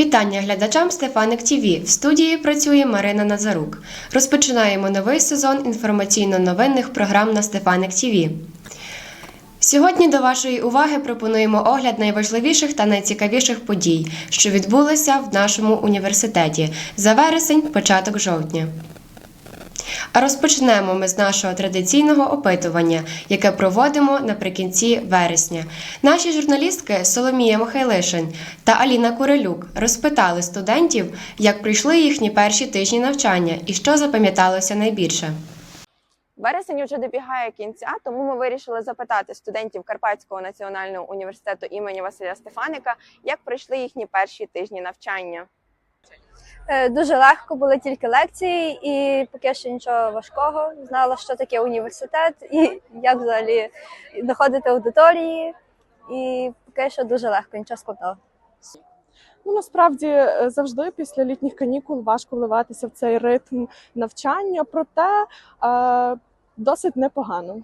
Вітання глядачам Стефаник ТВ. В студії працює Марина Назарук. Розпочинаємо новий сезон інформаційно-новинних програм на Стефаник ТВ. Сьогодні до вашої уваги пропонуємо огляд найважливіших та найцікавіших подій, що відбулися в нашому університеті за вересень, початок жовтня. А розпочнемо ми з нашого традиційного опитування, яке проводимо наприкінці вересня. Наші журналістки Соломія Михайлишин та Аліна Курилюк розпитали студентів, як пройшли їхні перші тижні навчання і що запам'яталося найбільше. Вересень вже добігає кінця, тому ми вирішили запитати студентів Карпатського національного університету імені Василя Стефаника, як пройшли їхні перші тижні навчання. Е, Дуже легко були тільки лекції, і поки що нічого важкого. Знала, що таке університет, і як взагалі знаходити аудиторії. І поки що дуже легко, нічого складного. Ну насправді е, завжди після літніх канікул важко вливатися в цей ритм навчання, проте е, досить непогано.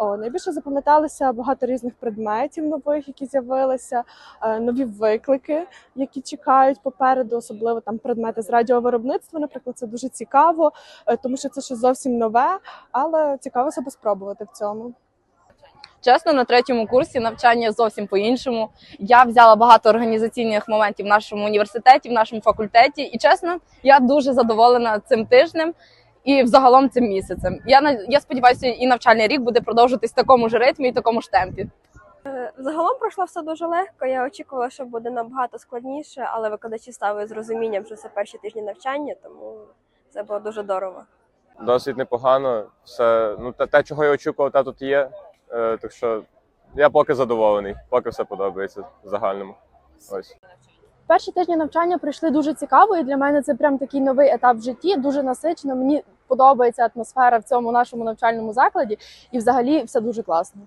О, найбільше запам'яталися багато різних предметів нових, які з'явилися, е, нові виклики, які чекають попереду, особливо там предмети з радіовиробництва. Наприклад, це дуже цікаво, е, тому що це щось зовсім нове, але цікаво себе спробувати в цьому. Чесно, на третьому курсі навчання зовсім по-іншому. Я взяла багато організаційних моментів в нашому університеті, в нашому факультеті, і чесно, я дуже задоволена цим тижнем і взагалом цим місяцем. Я я сподіваюся, і навчальний рік буде продовжуватись в такому ж ритмі і такому ж темпі. Загалом пройшло все дуже легко. Я очікувала, що буде набагато складніше, але викладачі ставили з розумінням, що це перші тижні навчання, тому це було дуже здорово. досить непогано. Все, ну, те, те, чого я очікував, те тут є. Е, так що я поки задоволений, поки все подобається в загальному. Ось. Перші тижні навчання пройшли дуже цікаво, і для мене це прям такий новий етап в житті, дуже насичено. Мені подобається атмосфера в цьому нашому навчальному закладі, і взагалі все дуже класно.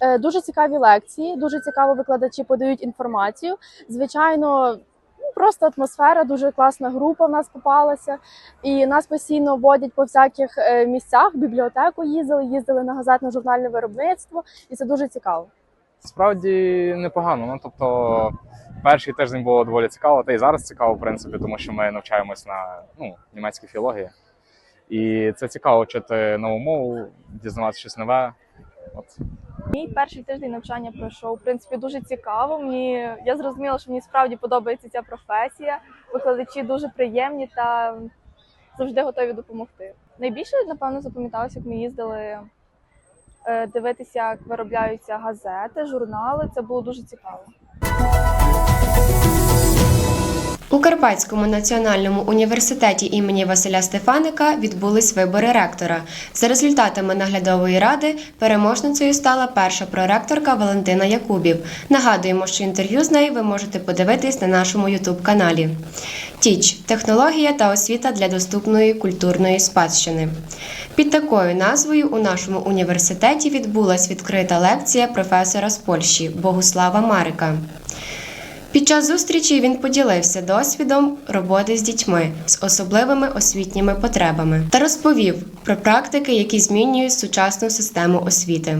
Е, Дуже цікаві лекції, дуже цікаво викладачі подають інформацію. Звичайно, ну, просто атмосфера, дуже класна група в нас попалася. І нас постійно водять по всяких е, місцях, в бібліотеку їздили, їздили на газетно-журнальне виробництво, і це дуже цікаво. Справді непогано. Ну тобто, перший тиждень було доволі цікаво, та й зараз цікаво, в принципі, тому що ми навчаємось на ну, німецькій філології. І це цікаво вчити нову мову, дізнаватися щось нове. От. Мій перший тиждень навчання пройшов. В принципі, дуже цікаво. Мені я зрозуміла, що мені справді подобається ця професія. Викладачі дуже приємні та завжди готові допомогти. Найбільше, напевно, запам'яталося, як ми їздили дивитися, як виробляються газети, журнали. Це було дуже цікаво. У Карпатському національному університеті імені Василя Стефаника відбулись вибори ректора. За результатами наглядової ради переможницею стала перша проректорка Валентина Якубів. Нагадуємо, що інтерв'ю з нею ви можете подивитись на нашому Ютуб каналі. Тіч технологія та освіта для доступної культурної спадщини. Під такою назвою у нашому університеті відбулась відкрита лекція професора з Польщі Богуслава Марика. Під час зустрічі він поділився досвідом роботи з дітьми з особливими освітніми потребами та розповів про практики, які змінюють сучасну систему освіти.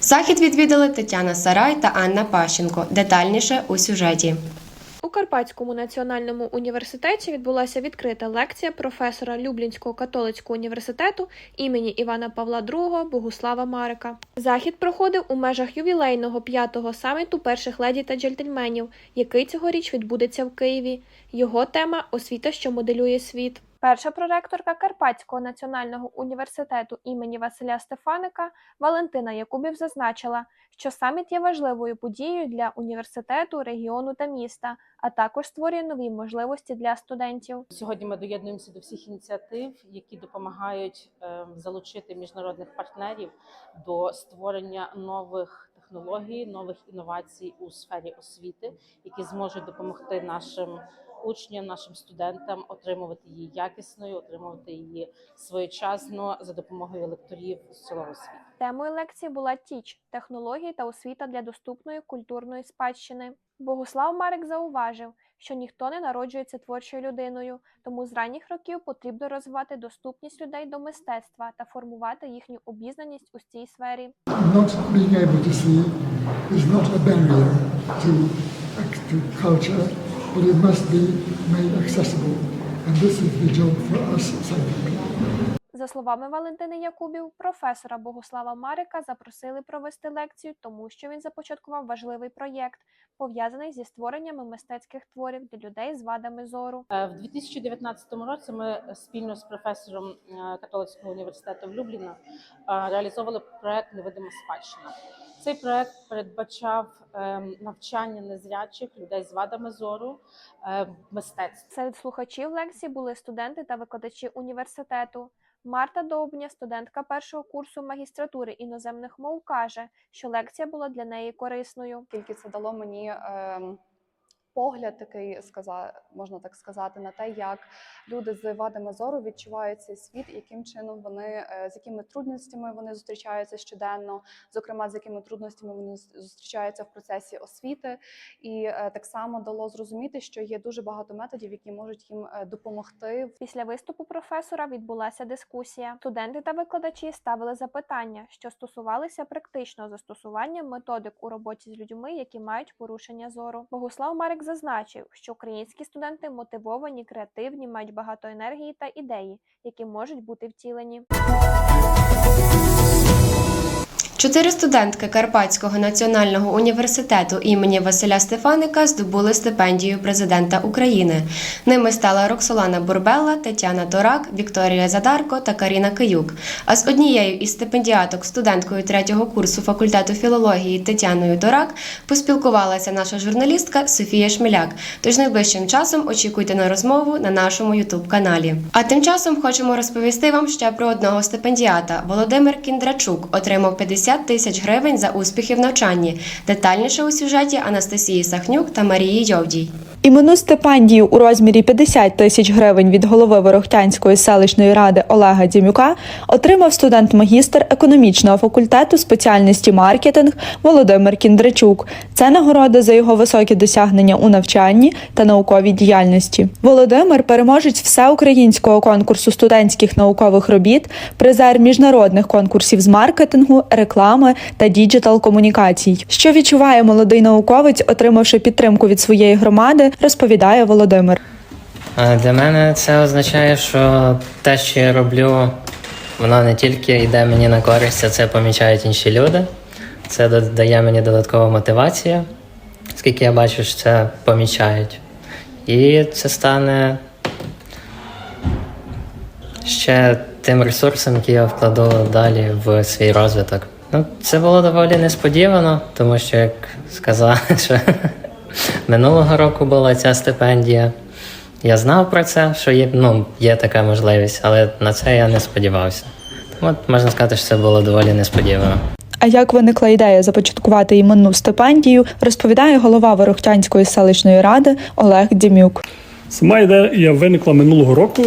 Захід відвідали Тетяна Сарай та Анна Пащенко. Детальніше у сюжеті. Карпатському національному університеті відбулася відкрита лекція професора Люблінського католицького університету імені Івана Павла II Богуслава Марика. Захід проходив у межах ювілейного п'ятого саміту перших леді та джентльменів, який цьогоріч відбудеться в Києві. Його тема освіта, що моделює світ. Перша проректорка Карпатського національного університету імені Василя Стефаника Валентина Якубів зазначила, що саміт є важливою подією для університету, регіону та міста, а також створює нові можливості для студентів. Сьогодні ми доєднуємося до всіх ініціатив, які допомагають ем, залучити міжнародних партнерів до створення нових технологій, нових інновацій у сфері освіти, які зможуть допомогти нашим учням, нашим студентам отримувати її якісною, отримувати її своєчасно за допомогою лекторів з цілого світу. Темою лекції була Тіч технології та освіта для доступної культурної спадщини. Богуслав Марик зауважив, що ніхто не народжується творчою людиною, тому з ранніх років потрібно розвивати доступність людей до мистецтва та формувати їхню обізнаність у цій сфері. not being able to see is not a barrier to, to culture, but it must be made accessible. And this is the job for us people. За словами Валентини Якубів, професора Богослава Марика запросили провести лекцію, тому що він започаткував важливий проєкт, пов'язаний зі створеннями мистецьких творів для людей з вадами зору. Е, В 2019 році ми спільно з професором е, католицького університету в Любліна е, реалізовували проект Невидима спадщина. Цей проект передбачав ем, навчання незрячих людей з вадами зору мистецтв. Серед слухачів лекції були студенти та викладачі університету. Марта Довбня, студентка першого курсу магістратури іноземних мов, каже, що лекція була для неї корисною. Тільки це дало мені ем, погляд, такий сказа, можна так сказати, на те, як люди з вадами зору відчувають цей світ, яким чином вони е, з якими трудностями вони зустрічаються щоденно, зокрема з якими трудностями вони зустрічаються в процесі освіти, і е, так само дало зрозуміти, що є дуже багато методів, які можуть їм е, допомогти Після виступу професора відбулася дискусія. Студенти та викладачі ставили запитання, що стосувалися практичного застосування методик у роботі з людьми, які мають порушення зору. Богуслав Марик зазначив, що українські студенти мотивовані, креативні, мають багато енергії та ідеї, які можуть бути втілені. Чотири студентки Карпатського національного університету імені Василя Стефаника здобули стипендію президента України. Ними стала Роксолана Бурбелла, Тетяна Торак, Вікторія Задарко та Каріна Киюк. А з однією із стипендіаток, студенткою третього курсу факультету філології Тетяною Торак, поспілкувалася наша журналістка Софія Шміляк. Тож найближчим часом очікуйте на розмову на нашому Ютуб каналі. А тим часом хочемо розповісти вам ще про одного стипендіата. Володимир Кіндрачук отримав 50 тисяч гривень за успіхи в навчанні. Детальніше у сюжеті Анастасії Сахнюк та Марії Йовдій. Іменну стипендію у розмірі 50 тисяч гривень від голови Ворохтянської селищної ради Олега Дімюка отримав студент-магістр економічного факультету спеціальності маркетинг Володимир Кіндрачук. Це нагорода за його високі досягнення у навчанні та науковій діяльності. Володимир переможець всеукраїнського конкурсу студентських наукових робіт, призер міжнародних конкурсів з маркетингу, реклами та діджитал комунікацій. Що відчуває молодий науковець, отримавши підтримку від своєї громади, розповідає Володимир. Для мене це означає, що те, що я роблю, воно не тільки йде мені на користь, а це помічають інші люди. Це додає мені додаткову мотивацію, оскільки я бачу, що це помічають. І це стане ще тим ресурсом, який я вкладу далі в свій розвиток. Ну, це було доволі несподівано, тому що, як сказали, що минулого року була ця стипендія. Я знав про це, що є, ну, є така можливість, але на це я не сподівався. От можна сказати, що це було доволі несподівано. А як виникла ідея започаткувати іменну стипендію, розповідає голова Ворохтянської селищної ради Олег Дімюк. Сама ідея виникла минулого року.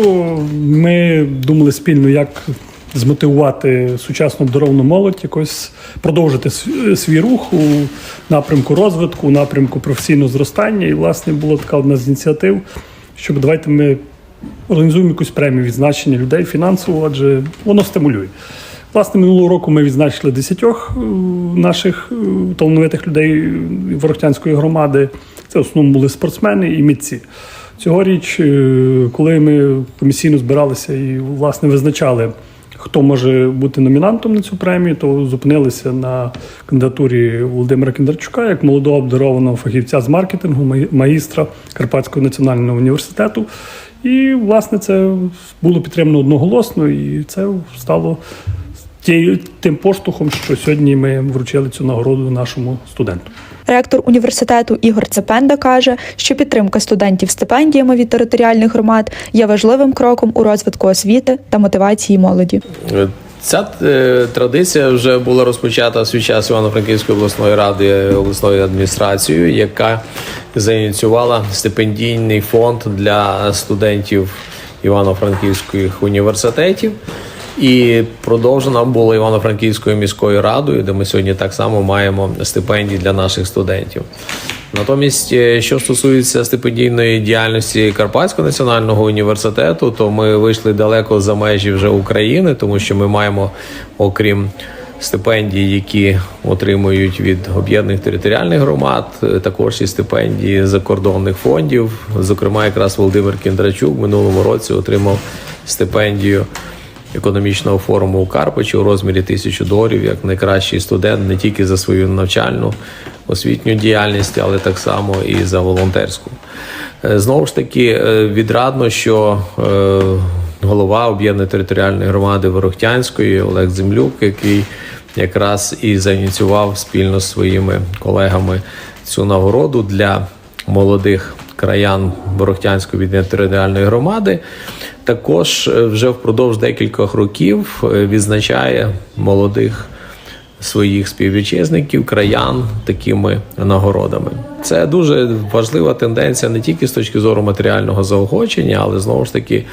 Ми думали спільно, як змотивувати сучасну обдаровану молодь, якось продовжити свій рух у напрямку розвитку, у напрямку професійного зростання. І, власне, була така одна з ініціатив, щоб давайте ми організуємо якусь премію відзначення людей фінансово, адже воно стимулює. Власне, минулого року ми відзначили десятьох е, наших е, талановитих людей Ворохтянської громади. Це в основному були спортсмени і митці. Цьогоріч, е, коли ми комісійно збиралися і власне визначали, хто може бути номінантом на цю премію, то зупинилися на кандидатурі Володимира Кіндарчука як молодого обдарованого фахівця з маркетингу, магістра Карпатського національного університету. І, власне, це було підтримано одноголосно, і це стало тим поштовхом, що сьогодні ми вручили цю нагороду нашому студенту. Ректор університету Ігор Цепенда каже, що підтримка студентів стипендіями від територіальних громад є важливим кроком у розвитку освіти та мотивації молоді. Ця е, традиція вже була розпочата свій час Івано-Франківської обласної ради обласною адміністрацією, яка заініціювала стипендійний фонд для студентів Івано-Франківських університетів. І продовжена була Івано-Франківською міською радою, де ми сьогодні так само маємо стипендії для наших студентів. Натомість, е, що стосується стипендійної діяльності Карпатського національного університету, то ми вийшли далеко за межі вже України, тому що ми маємо, окрім стипендій, які отримують від об'єднаних територіальних громад, е, також і стипендії закордонних фондів. Зокрема, якраз Володимир Кіндрачук в минулому році отримав стипендію економічного форуму у Карпачі у розмірі тисячу доларів як найкращий студент не тільки за свою навчальну освітню діяльність, але так само і за волонтерську. Е, Знову ж таки, е, відрадно, що е, голова об'єднаної територіальної громади Ворохтянської Олег Землюк, який якраз і заініціював спільно з своїми колегами цю нагороду для молодих краян Ворохтянської об'єднаної територіальної громади. Також е, вже впродовж декількох років е, відзначає молодих своїх співвітчизників, краян такими нагородами. Це дуже важлива тенденція не тільки з точки зору матеріального заохочення, але знову ж таки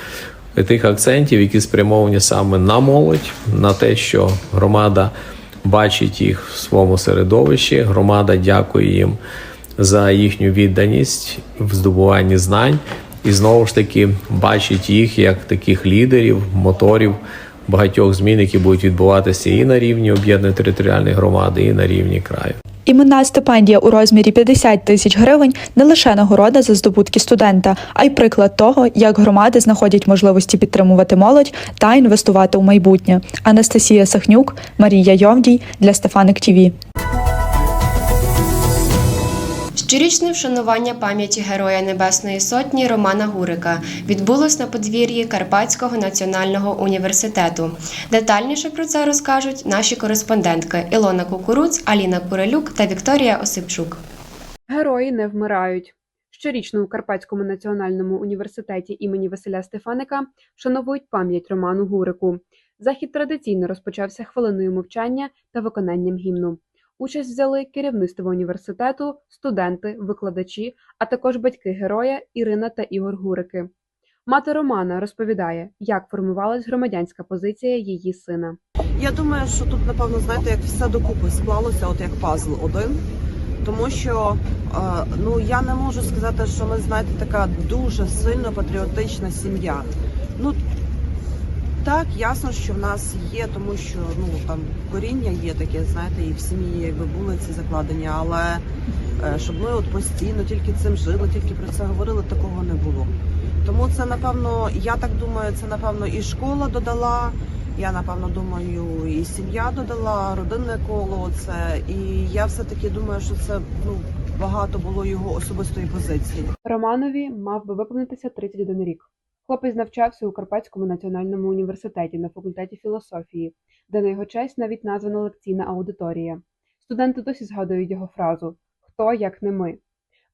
тих акцентів, які спрямовані саме на молодь, на те, що громада бачить їх в своєму середовищі. Громада дякує їм за їхню відданість в здобуванні знань, і знову ж таки бачить їх як таких лідерів, моторів багатьох змін, які будуть відбуватися і на рівні об'єднаної територіальної громади, і на рівні краю. Іменна стипендія у розмірі 50 тисяч гривень не лише нагорода за здобутки студента, а й приклад того, як громади знаходять можливості підтримувати молодь та інвестувати у майбутнє. Анастасія Сахнюк, Марія Йовдій для Стефаник ТІВІ. Щорічне вшанування пам'яті Героя Небесної Сотні Романа Гурика відбулось на подвір'ї Карпатського національного університету. Детальніше про це розкажуть наші кореспондентки Ілона Кукуруц, Аліна Курелюк та Вікторія Осипчук. Герої не вмирають. Щорічно у Карпатському національному університеті імені Василя Стефаника вшановують пам'ять Роману Гурику. Захід традиційно розпочався хвилиною мовчання та виконанням гімну. Участь взяли керівництво університету, студенти, викладачі, а також батьки героя Ірина та Ігор Гурики. Мати Романа розповідає, як формувалась громадянська позиція її сина. Я думаю, що тут, напевно, знаєте, як все докупи склалося, от як пазл один. Тому що е, ну я не можу сказати, що ми знаєте така дуже сильно патріотична сім'я. Ну так, ясно, що в нас є, тому що ну там коріння є таке, знаєте, і в сім'ї якби були ці закладені, але е, щоб ми от постійно тільки цим жили, тільки про це говорили, такого не було. Тому це напевно, я так думаю, це напевно і школа додала. Я напевно думаю, і сім'я додала, родинне коло. Це і я все таки думаю, що це ну багато було його особистої позиції. Романові мав би виповнитися 31 рік. Хлопець навчався у Карпатському національному університеті на факультеті філософії, де на його честь навіть названа лекційна аудиторія. Студенти досі згадують його фразу Хто як не ми.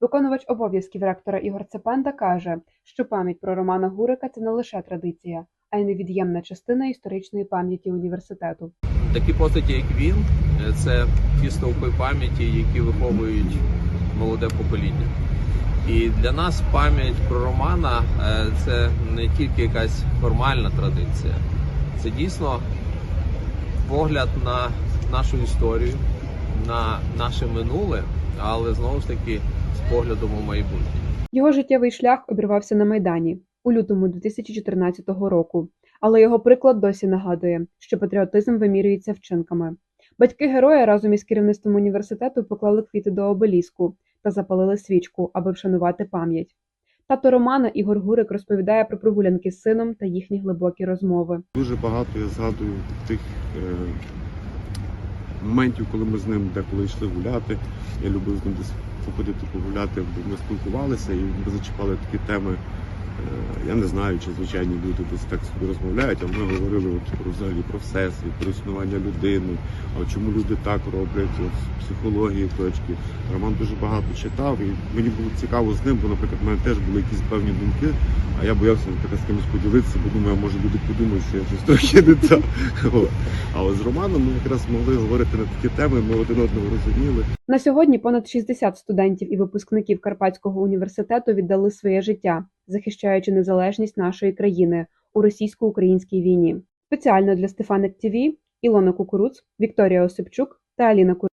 Виконувач обов'язків ректора Ігор Цепенда каже, що пам'ять про Романа Гурика це не лише традиція, а й невід'ємна частина історичної пам'яті університету. Такі постаті, як він, е, це ті стовпи пам'яті, які виховують молоде покоління. І для нас пам'ять про Романа е, це не тільки якась формальна традиція, це дійсно погляд на нашу історію, на наше минуле, але знову ж таки з поглядом у майбутнє. Його життєвий шлях обірвався на Майдані у лютому 2014 року, але його приклад досі нагадує, що патріотизм вимірюється вчинками. Батьки героя разом із керівництвом університету поклали квіти до обеліску та запалили свічку, аби вшанувати пам'ять. Тато Романа Ігор Гурик розповідає про прогулянки з сином та їхні глибокі розмови. Дуже багато я згадую тих е, моментів, коли ми з ним деколи йшли гуляти. Я любив з ним десь походити погуляти, бо ми спілкувалися і ми зачіпали такі теми. Е, я не знаю, чи звичайні люди десь так собі розмовляють, а ми говорили от, про взагалі про всесвіт, про існування людини, а чому люди так роблять, от, з психології точки. Роман дуже багато читав, і мені було цікаво з ним, бо, наприклад, в мене теж були якісь певні думки, а я боявся наприклад, з кимось поділитися, бо думаю, може люди подумають, що я щось трохи не так. Але з Романом ми якраз могли говорити на такі теми, ми один одного розуміли. На сьогодні понад 60 студентів і випускників Карпатського університету віддали своє життя, захищаючи незалежність нашої країни у російсько-українській війні. Спеціально для Стефаник ТВ Ілона Кукуруц, Вікторія Осипчук та Аліна Кур.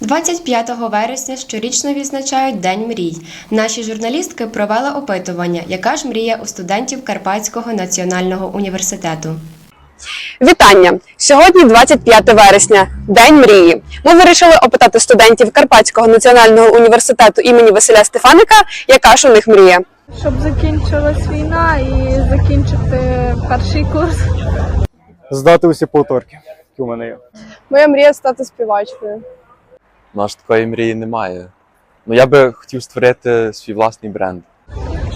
25 вересня щорічно відзначають День мрій. Наші журналістки провели опитування, яка ж мрія у студентів Карпатського національного університету. Вітання! Сьогодні 25 вересня, День мрії. Ми вирішили опитати студентів Карпатського національного університету імені Василя Стефаника, яка ж у них мрія. Щоб закінчилась війна і закінчити перший курс. Здати усі повторки, які у мене є. Моя мрія стати співачкою. У нас такої мрії немає. Ну я би хотів створити свій власний бренд.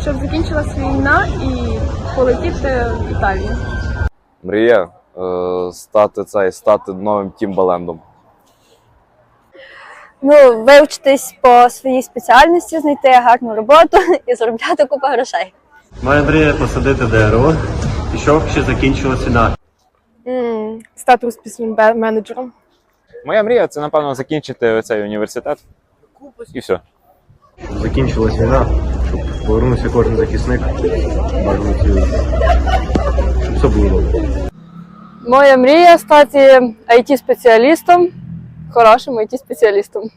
Щоб закінчилась війна і полетіти в Італію. Мрія е, стати цей, стати новим Тімбалендом. Ну, вивчитись по своїй спеціальності, знайти гарну роботу і заробляти купу грошей. Моя мрія посадити дерево, і щоб ще закінчилась війна. Стати успішним менеджером. Моя мрія це, напевно, закінчити цей університет. І все. Закінчилась війна, щоб повернувся кожен захисник. Бажано цілий. Було. Моя мрія стати it спеціалістом хорошим it спеціалістом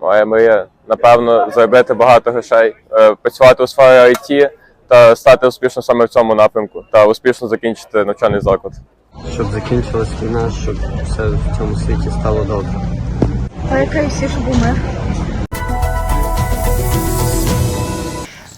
Моя мрія, напевно, заробити багато грошей, е, працювати у сфері IT та стати успішно саме в цьому напрямку та успішно закінчити навчальний заклад. Щоб закінчилась війна, щоб все в цьому світі стало добре. Та яка і всі, щоб умер.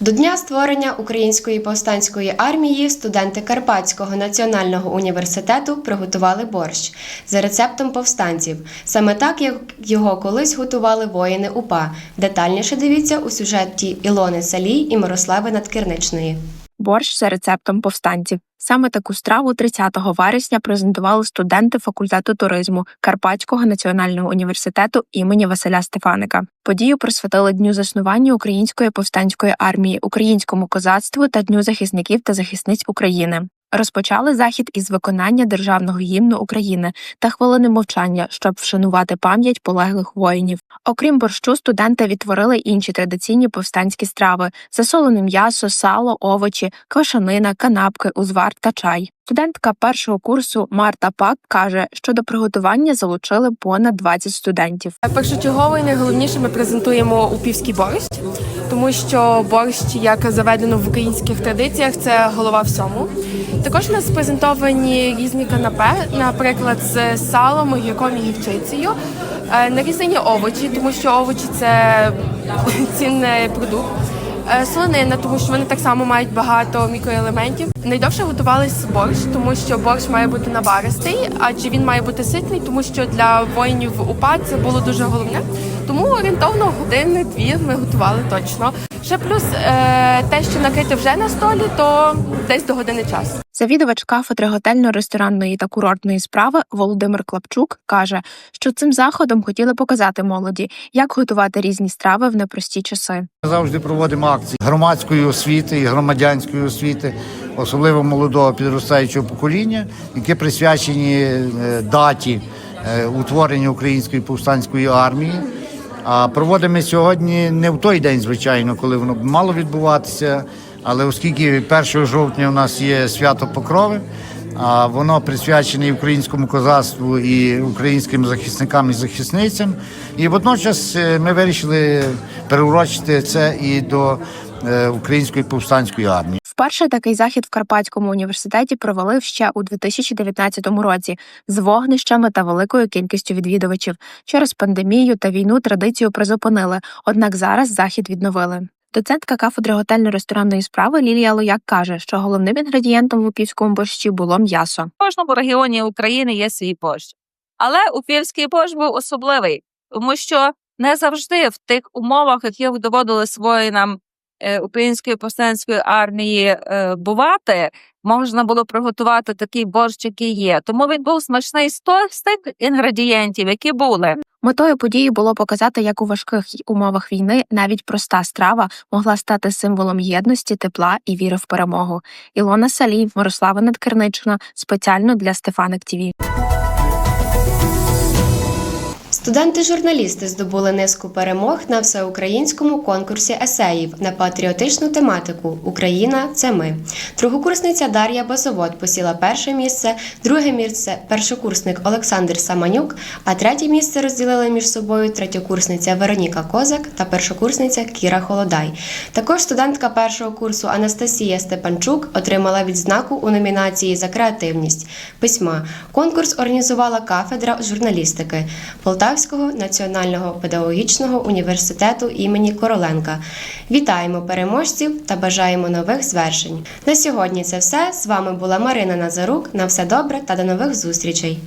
До дня створення Української повстанської армії студенти Карпатського національного університету приготували борщ за рецептом повстанців, саме так, як його колись готували воїни УПА. Детальніше дивіться у сюжеті Ілони Салій і Мирослави Надкірничної. Борщ за рецептом повстанців. Саме таку страву 30 вересня презентували студенти факультету туризму Карпатського національного університету імені Василя Стефаника. Подію присвятили дню заснування Української повстанської армії, українському козацтву та дню захисників та захисниць України. Розпочали захід із виконання державного гімну України та хвилини мовчання, щоб вшанувати пам'ять полеглих воїнів. Окрім борщу, студенти відтворили інші традиційні повстанські страви: засолене м'ясо, сало, овочі, квашанина, канапки, узвар та чай. Студентка першого курсу Марта Пак каже, що до приготування залучили понад 20 студентів. Першочергово і найголовніше ми презентуємо упівський борщ, тому що борщ, як заведено в українських традиціях, це голова всьому. Також у нас презентовані різні канапе, наприклад, з салом, огірком і гірчицею, Е, нарізані овочі, тому що овочі це цінний продукт. Е, Солонина, тому що вони так само мають багато мікроелементів. Найдовше готувалися борщ, тому що борщ має бути наваристий, адже він має бути ситний, тому що для воїнів УПА це було дуже головне. Тому орієнтовно години-дві ми готували точно. Ще плюс е, те, що накрити вже на столі, то десь до години часу. Завідувач кафедри готельно-ресторанної та курортної справи Володимир Клапчук каже, що цим заходом хотіли показати молоді, як готувати різні страви в непрості часи. Ми завжди проводимо акції громадської освіти і громадянської освіти, особливо молодого підростаючого покоління, які присвячені е, даті е, утворення Української повстанської армії. А проводимо сьогодні не в той день, звичайно, коли воно мало відбуватися. Але оскільки 1 жовтня у нас є свято Покрови, а воно присвячене українському козацтву і українським захисникам і захисницям. І водночас е, ми вирішили приурочити це і до е, української повстанської армії. Вперше такий захід в Карпатському університеті провели ще у 2019 році з вогнищами та великою кількістю відвідувачів. Через пандемію та війну традицію призупинили, однак зараз захід відновили. Доцентка кафедри готельно-ресторанної справи Лілія Лояк каже, що головним інгредієнтом в упівському борщі було м'ясо. В кожному регіоні України є свій борщ. Але упівський борщ був особливий, тому що не завжди в тих умовах, яких доводили воїнам е, Української повстанської армії е, бувати, можна було приготувати такий борщ, який є. Тому він був смачний з тих інгредієнтів, які були. Метою події було показати, як у важких умовах війни навіть проста страва могла стати символом єдності, тепла і віри в перемогу. Ілона Салій, Мирослава Надкернична спеціально для Стефаник ТІВІ. Студенти-журналісти здобули низку перемог на всеукраїнському конкурсі есеїв на патріотичну тематику Україна це ми. Другокурсниця Дар'я Базовод посіла перше місце, друге місце першокурсник Олександр Саманюк, а третє місце розділили між собою третьокурсниця Вероніка Козак та першокурсниця Кіра Холодай. Також студентка першого курсу Анастасія Степанчук отримала відзнаку у номінації за креативність письма. Конкурс організувала кафедра журналістики Полтавського національного педагогічного університету імені Короленка. Вітаємо переможців та бажаємо нових звершень. На сьогодні це все. З вами була Марина Назарук. На все добре та до нових зустрічей.